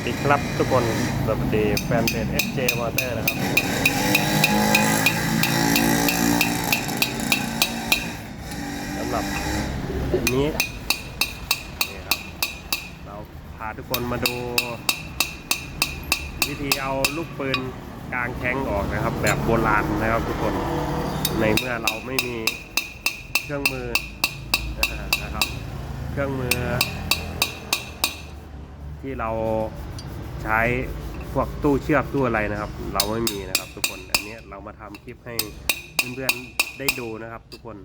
วัสดีครับทุกคน สวัสดีแฟนเพจ FJ Water นะครับ สำหรับวันนี้นี่ครับ เราพาทุกคนมาดู วิธีเอาลูกปืนกลางแข้งออกนะครับ แบบโบราณนะครับทุกคน ในเมื่อเราไม่มีเครื่องมือนะครับ เครื่องมือที่เรา ใช้พวกตู้เชือกตู้อะไรนะครับ เราไม่มีนะครับทุกคนอันนี้เรามาทำคลิปให้เพื่อนๆได้ดูนะครับ ทุกคน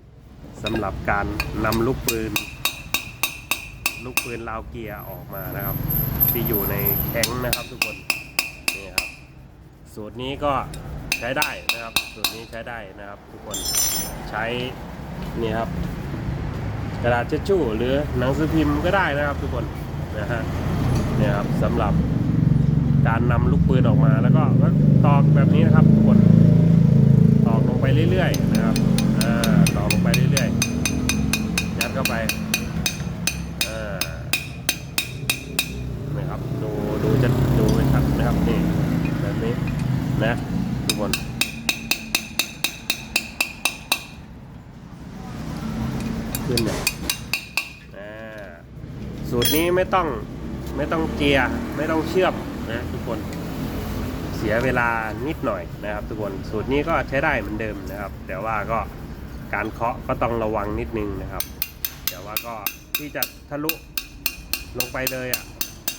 สำหรับการนำลูกปืน ลูกปืนลาวเกียร์ออกมานะครับ ที่อยู่ในแข้งนะครับ ทุกคนนี่ครับ สูตรนี้ก็ใช้ได้นะครับ สูตรนี้ใช้ได้นะครับ ทุกคนใช้นี่ครับกระดาษเช็ดชู่หรือหนังสือพิมพ์ก็ได้นะครับ ทุกคนนะฮะเนี่ยครับสำหรับ การนำลูกปืนออกมาแล้วก็ตอกแบบนี้นะครับกคนตอกลงไปเรื่อยๆนะครับอตอกลงไปเรื่อยๆยัดเข้าไปนี่ครับดูดูจะดูเป็นชัดนะครับนี่แบบนี้นะทุกคนขึ้นเนี่ยสูตรนี้ไม่ต้องไม่ต้องเจียร์ไม่ต้องเชื่อม นะทุกคนเสียเวลานิดหน่อยนะครับ ทุกคนสูตรนี้ก็ใช้ได้เหมือนเดิมนะครับ แต่ว่าก็การเคาะก็ต้องระวังนิดนึงนะครับ แต่ว่าก็ที่จะทะลุลงไปเลยอะ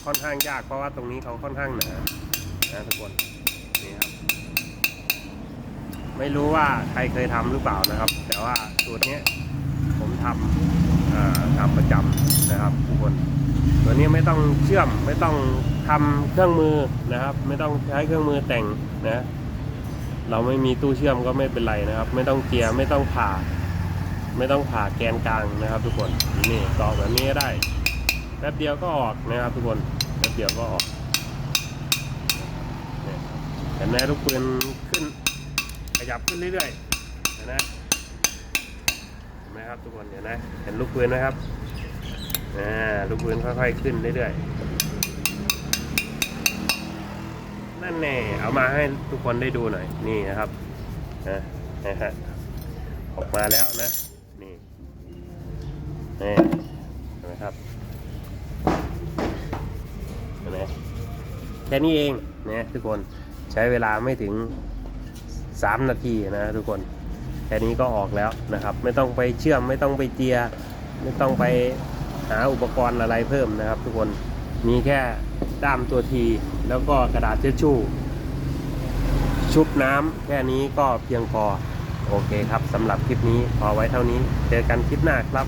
ค่อนข้างยากเพราะว่าตรงนี้เขาค่อนข้างหนานะทุกคนนี่ครับไม่รู้ว่าใครเคยทำหรือเปล่านะครับ แต่ว่าสูตรนี้ผมทำทำประจำนะครับทุกคน ตัวนี้ไม่ต้องเชื่อมไม่ต้องทำเครื่องมือนะครับ ไม่ต้องใช้เครื่องมือแต่งนะ เราไม่มีตู้เชื่อมก็ไม่เป็นไรนะครับ ไม่ต้องเจียร์ไม่ต้องผ่า ไม่ต้องผ่าแกนกลางนะครับ ทุกคนนี่ต่อแบบนี้ก็ได้แป๊บเดียวก็ออกนะครับ ทุกคนแป๊บเดียวก็ออกเนี่ยเห็นไหมลูกปืนขึ้นขยับขึ้นเรื่อยๆเห็นไหมเห็นไหมครับทุกคนเห็นไหมเห็นลูกปืนไหมครับ อ่าลูกปืนค่อยๆขึ้นเรื่อยๆ นั่นแน่เอามาให้ทุกคนได้ดูหน่อย นี่นะครับนะนะฮะออกมาแล้วนะ นี่นี่เห็นไหมครับเห็นไหมแค่นี้เองนะทุกคนใช้เวลาไม่ถึง 3 นาทีนะทุกคนแค่นี้ก็ออกแล้วนะครับ ไม่ต้องไปเชื่อมไม่ต้องไปเจีย ไม่ต้องไป หาอุปกรณ์อะไรเพิ่มนะครับ ทุกคนมีแค่ด้ามตัวทีแล้วก็กระดาษเช็ดชู่ ชุบน้ำแค่นี้ก็เพียงพอ โอเคครับสำหรับคลิปนี้พอไว้เท่านี้ เจอกันคลิปหน้าครับ